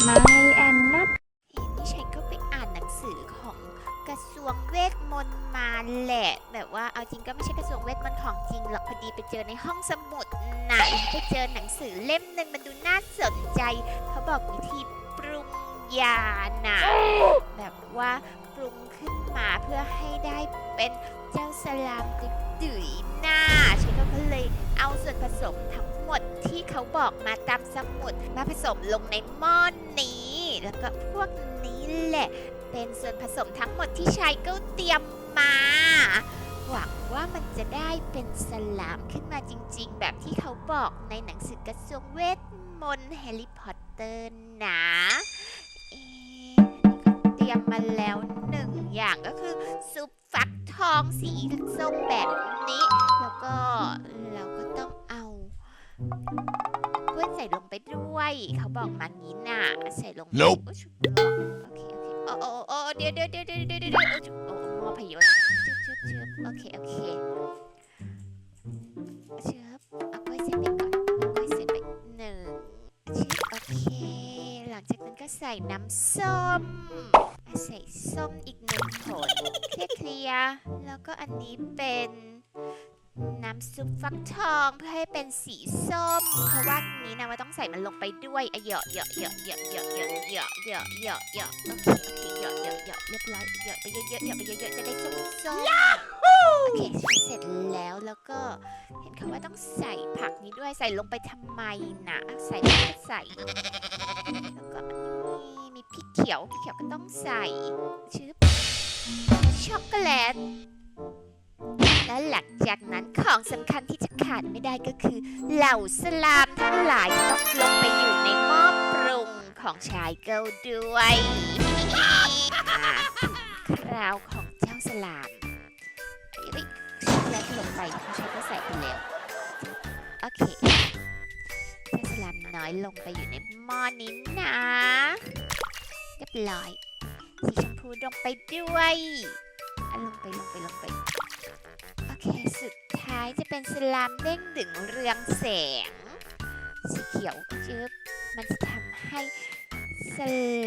ไม่แอนนัทเห็นนี่ชัยก็ไปอ่านหนังสือของกระทรวงเวทมนต์มาแหละ แบบว่าเอาจริงก็ไม่ใช่กระทรวงเวทมนต์ของจริงหรอกพอดีไปเจอในห้องสมุดน่ะไปเจอหนังสือเล่มหนึ่งมันดูน่าสนใจ เขาบอกวิธีปรุงยาน่ะแบบว่าปรุงขึ้นมาเพื่อให้ได้เป็นเจ้าสลามดือยหน้าฉันก็เลยเอาส่วนผสมทั้งหมดที่เขาบอกมาตามสมุดมาผสมลงในหม้อน แล้วก็พวกนี้แหละ เป็นส่วนผสมทั้งหมดที่ชายก็เตรียมมา หวังว่ามันจะได้เป็นสลามขึ้นมาจริงๆ แบบที่เขาบอกในหนังสือกระทรวงเวทมนต์แฮร์รี่พอตเตอร์นะเอ๊ะเตรียมมาแล้วหนึ่งอย่างก็คือซุปฟักทองสีส้มแบบนี้ แล้วก็เราก็ต้องเอา ไปด้วย เขาบอกมางี้น่ะ ใส่ลงไป Nope โอ้ชุบโอเคโอเคโอ้โอ้โอ้เดี๋ยวเดี๋ยวเดี๋ยวเดี๋ยวเดี๋ยวเดี๋ยวโอ้ชุบโอ้มอพยศชึบชึบชึบโอเคโอเคชึบเอากล้วยใส่ไปก่อนเอากล้วยใส่ไปหนึ่งชึบโอเค หลังจากนั้นก็ใส่น้ำส้มใส่ส้มอีกหนึ่งผลเคลียร์เคลียร์แล้วก็อันนี้เป็น น้ำซุปฟักทองเพื่อให้เป็นสีส้ม เพราะว่านี้นะว่าต้องใส่มันลงไปด้วยเหยาะเหยาะเหยาะเหยาะเหยาะเหยาะเหยาะเหยาะเหยาะเหยาะโอเคโอเคเหยาะเหยาะเหยาะเรียบร้อยเหยาะไปเยอะๆเหยาะไปเยอะๆจะได้ส้มส้มโอเคเสร็จแล้วแล้วก็เห็นเขาว่าต้องใส่ผักนี้ด้วยใส่ลงไปทำไมนะใส่ก็ใส่แล้วก็นี่มีพริกเขียวพริกเขียวก็ต้องใส่ชื่อช็อกโกแลต หลังจากนั้นของสำคัญที่จะขาดไม่ได้ก็คือ เหล่าสลามทั้งหลายต้องลงไปอยู่ในหม้อปรุงของชายเกิลด้วยคราวของเจ้าสลามเอ้ยช็อกโกแลตลงไปเขาใช้ก็ใส่ไปแล้วโอเคเจ้าสลามน้อยลงไปอยู่ในหม้อนี้นะเรียบร้อยสีชมพูลงไปด้วยอะลงไปลงไปลงไป เค สุดท้ายจะเป็นสลามเด้งดึงเรืองแสง สีเขียวจึ๊บมันจะทำให้ส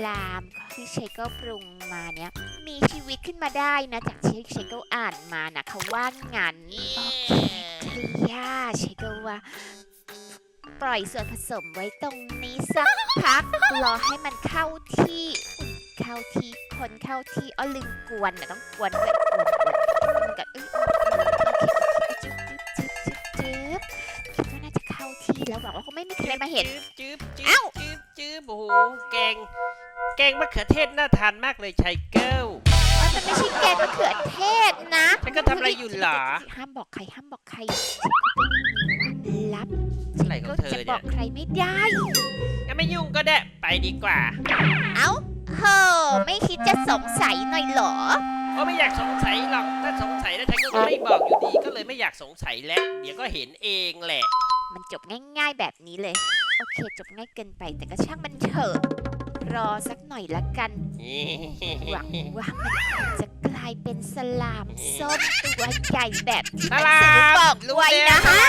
ลามที่เชโกปรุงมาเนี้ยมีชีวิตขึ้นมาได้นะ จากที่เชโกอ่านมานะเขาว่างั้นโอเคเคลียเชโกว่าปล่อยส่วนผสมไว้ตรงนี้สักพักรอให้มันเข้าที่เข้าที่คนเข้าที่อ้อลืมกวนนะต้องกวนด้วยกวน ไม่มีใครมาเห็น จืบจืเอ้าบจืบจืบโอ้โหแกง แกงมะเขือเทศน่าทานมากเลยชัยเกิล มันไม่ใช่แกงมะเขือเทศนะแล้วก็ทำอะไรอยู่เหรอ ห้ามบอกใครห้ามบอกใครลับอะไรขก็องเธอจะบเนี่อยกใครไม่ได้ งั้นไม่ยุ่งก็ได้ไปดีกว่าเอ้าเฮ้อไม่คิดจะสงสัยหน่อยเหรอเพราะไม่อยากสงสัยหรอกถ้าสงสัยแล้วชัยเกิลก็ไม่บอกอยู่ดีก็เลยไม่อยากสงสัยแล้ว เดี๋ยวก็เห็นเองแหละ มันจบง่ายๆแบบนี้เลย โอเค จบง่ายเกินไปแต่ก็ช่างมันเถอะรอสักหน่อยละกัน หวังว่ามันจะกลายเป็นสลามส้มตัวใหญ่แบบที่หนังสือบอกไว้นะฮะ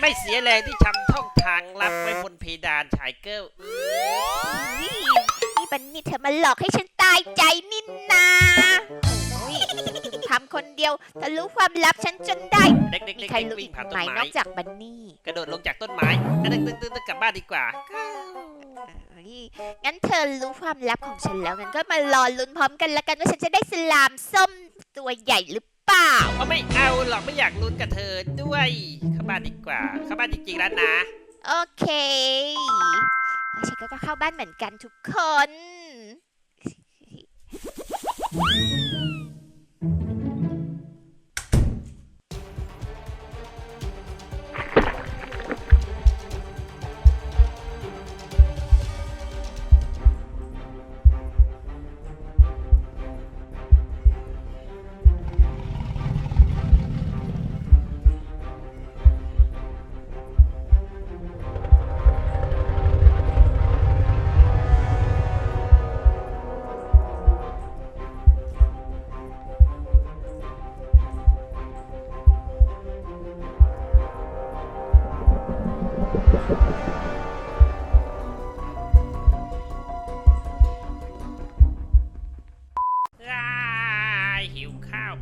ไม่เสียแรงที่ชำท่องทางลับไว้บนเพดานชายเกิลนี่บันนี่เธอมาหลอกให้ฉันตายใจนินนา เดียวเธอรู้ความลับฉันจนได้ เด็กๆมีเล็กใครๆรู้วิ่อีงกผ่านไหต้มนนไม้อกจากบันนี่กระโดดลงจากต้นไม้ตึ้งตึ้งตึ้งตึ้งกลับบ้านดีกว่าเอ้ยงั้นเธอรู้ความลับของฉันแล้วงั้นก็มารอลุ้นพร้อมกันละกันว่าฉันจะได้สลามส้มตัวใหญ่หรือเปล่า เพราะไม่เอาหรอกไม่อยากลุ้นกับเธอด้วยเข้าบ้านดีกว่าเข้าบ้านจริงๆแล้วนะ โอเคแล้วฉันก็เข้าบ้านเหมือนกันทุกคน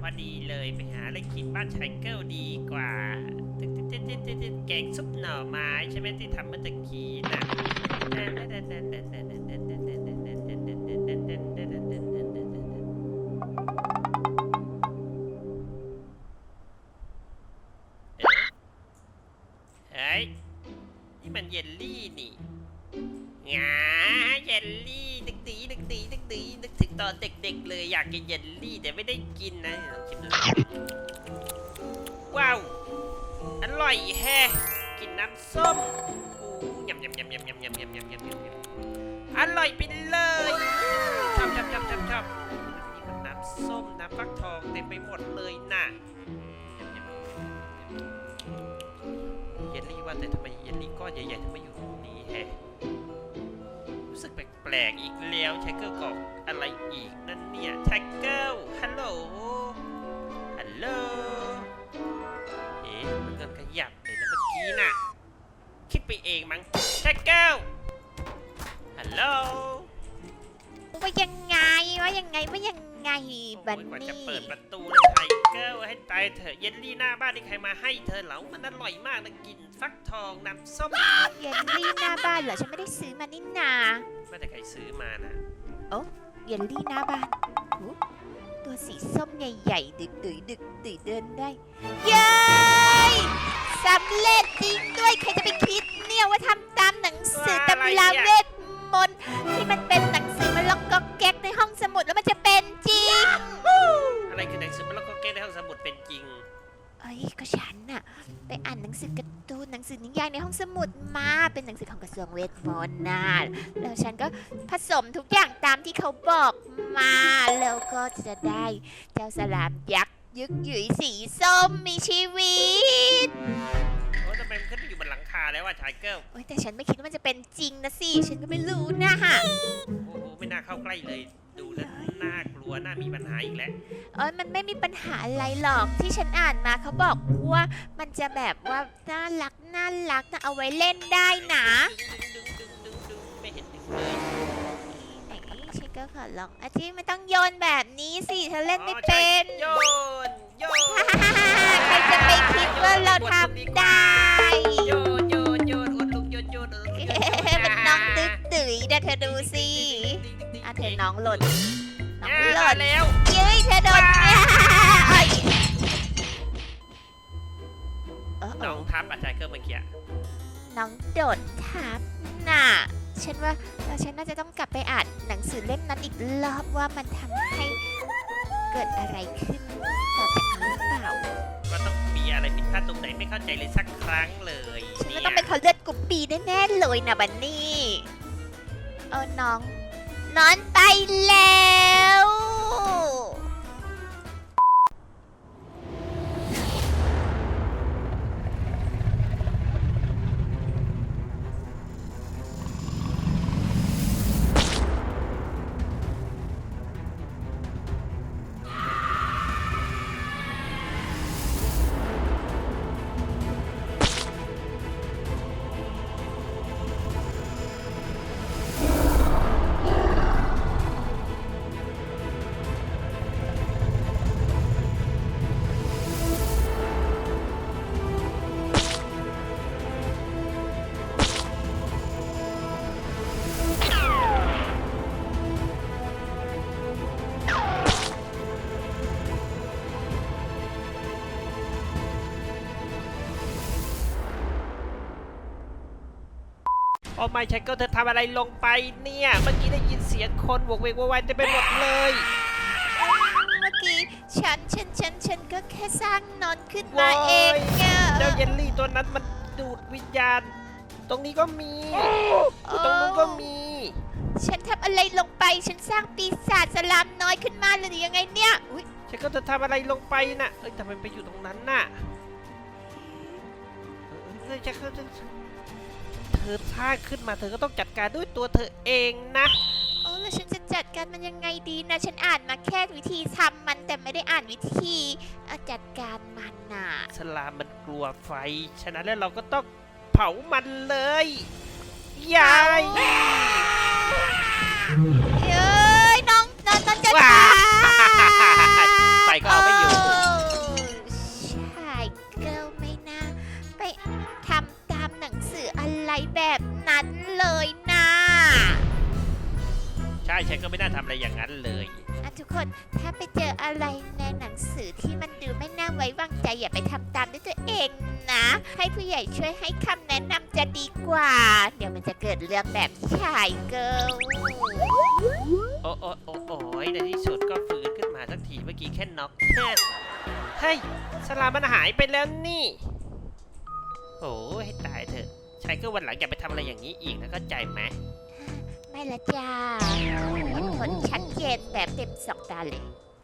อดีเลยไปหาอะไรกินบ้านชายเกิลดีกว่าแกงซุปหน่อไม้ใช่ไหมที่ทำเมื่อตะกี้นะเฮ้ยนี่มันเยลลี่นี่ งาเยลลี่นึกดีนึกดีนึกดีนึกถึงตอนเด็กๆเลยอยากกินเยลลี่แต่ไม่ได้กินนะลองชิมดูว้าวอร่อยแฮะกินน้ำส้มอู้ยำยำยำยำยำยำยำยำยำยำยำอร่อยไปเลยชอบชอบชอบชอบชอบนี่มันน้ำส้มน้ำฟักทองเต็มไปหมดเลยน่ะเยลลี่ว่าแต่ทำไมเยลลี่ก้อนใหญ่ๆทำไมอยู่ตรงนี้แฮะ ลกๆอีกแล้วชายเกิลกอกอะไรอีกนั่นเนี่ยชายเกิลฮัลโหลฮัลโหลเอ๊ะมันเกินขยับเลยนะเมื่อกี้น่ะ คิดไปเองมั้งแท็กเกิลฮัลโหลว่ายังไงว่ายังไงว่ายังไงบันโอ้ยกว่านี่จะเปิดประตูแล้วไท เกิลให้ตายเถอะเยลลี่หน้าบ้านนี่ใครมาให้เธอเหรอมันอร่อยมากนะกินฟักทองน้ำส้มเยลลี่หน้าบ้านเหรอฉันไม่ได้ซื้อมานี่นาไม่แต่ใครซื้อมานะเยลลี่หน้าบ้านหูตัวสีส้มใหญ่ๆดึกดึกดึกดึกเดินได้เย้ยสำเร็จจริงด้วยใครจะไปคิดเนี่ยว่าทำตามหนังสือตำราเวทมนต์ที่มัน ทรวงเวทมนต์นะแล้วฉันก็ผสมทุกอย่างตามที่เขาบอกมา แล้วก็จะได้เจ้าสลามยักษ์ยึกหยุยสีส้มมีชีวิต โอ้ยทำไมมันขึ้นไปอยู่บนหลังคาแล้วว่าชายเกิลโอ้ยแต่ฉันไม่คิดว่ามันจะเป็นจริงนะสิ ฉันก็ไม่รู้นะฮะ โอ้โหไม่น่าเข้าใกล้เลย ดูแล้วน่ากลัวน่ามีปัญหาอีกแล้ว เอ้ยมันไม่มีปัญหาอะไรหรอกที่ฉันอ่านมาเขาบอกว่ามันจะแบบว่าน่ารักน่ารักนะเอาไว้เล่นได้นะดึงดึงดึงดึงดึงไม่เห็นดึงเลยไหนฉันก็ขอลองอาทิมันต้องโยนแบบนี้สิเธอเล่นไม่เป็น โยนโยนใครจะไปคิดว่าเราทำได้โยนโยนโยนอดลูกโยนโยนอดลูกโยน มันน้องตึ๊ดตื่ยนะเธอดูสิ อะเธอน้องหล่นน้องอ่าหล่นแล้วเย้ยเธอโดนเอ้ยเออน้องทับอาจารย์เกิร์เมื่อกี้น้องโดดทับน่ะฉันว่าเราฉันน่าจะต้องกลับไปอ่านหนังสือเล่มนั้นอีกรอบว่ามันทำให้เกิดอะไรขึ้นต่อจากนี้หรือเปล่าก็ต้องมีอะไรผิดพลาดตรงไหนไม่เข้าใจเลยสักครั้งเลยฉันเนี่ว่ายต้องเป็นคนเลือดกรุ๊ปปีแน่ๆเลยนะบันนี่เออน้อง นอนไปแล้ว โอ้ไม่ใช่ก็เธอทำอะไรลงไปเนี่ย เมื่อกี้ได้ยินเสียงคนโวกเวกโวยวายเต็มไปหมดเลย เมื่อกี้ฉันฉันฉันฉันก็แค่สร้างนอนขึ้นมาโว้ยเองอะเจ้าเยลลี่ตัวนั้นมันดูดวิญญาณ ตรงนี้ก็มีโอ้ตรงนู้นก็มี ฉันทำอะไรลงไปฉันสร้างปีศาจสลามน้อยขึ้นมาหรือยังไงเนี่ยอุ๊ยฉันก็จะทำอะไรลงไปน่ะเอ้ยทำไมไปอยู่ตรงนั้นน่ะเออฉันก็จะ เธอสร้างขึ้นมาเธอก็ต้องจัดการด้วยตัวเธอเองนะโอ้แล้วฉันจะจัดการมันยังไงดีนะ ฉันอ่านมาแค่วิธีทำมันแต่ไม่ได้อ่านวิธีเอ่อจัดการมันน่ะ สลามมันกลัวไฟ ฉะนั้นแล้วเราก็ต้องเผามันเลยยาย เอ้ยน้องน้องน้องจะว้าตายไฟก็เอา แบบนั้นเลยนะใช่ฉันก็ไม่น่าทำอะไรอย่างนั้นเลยอะทุกคนถ้าไปเจออะไรในหนังสือที่มันดูไม่น่าไว้วางใจอย่าไปทำตามด้วยตัวเองนะ ให้ผู้ใหญ่ช่วยให้คำแนะนำจะดีกว่า เดี๋ยวมันจะเกิดเรื่องแบบชายเกิลโอ้โอ้โอ้โอ้ยในที่สุดก็ฟื้นขึ้นมาสักทีเมื่อกี้แค่น็อกแค่เฮ้ยสลามมันหายไปแล้วนี่ โอ้ยให้ตายเถอะ ชายก็วันหลังอย่าไปทำอะไรอย่างนี้อีกนะเข้าใจไหมไม่ละจ้าเห็นผลชัดเจนแบบเต็มสองตาเลย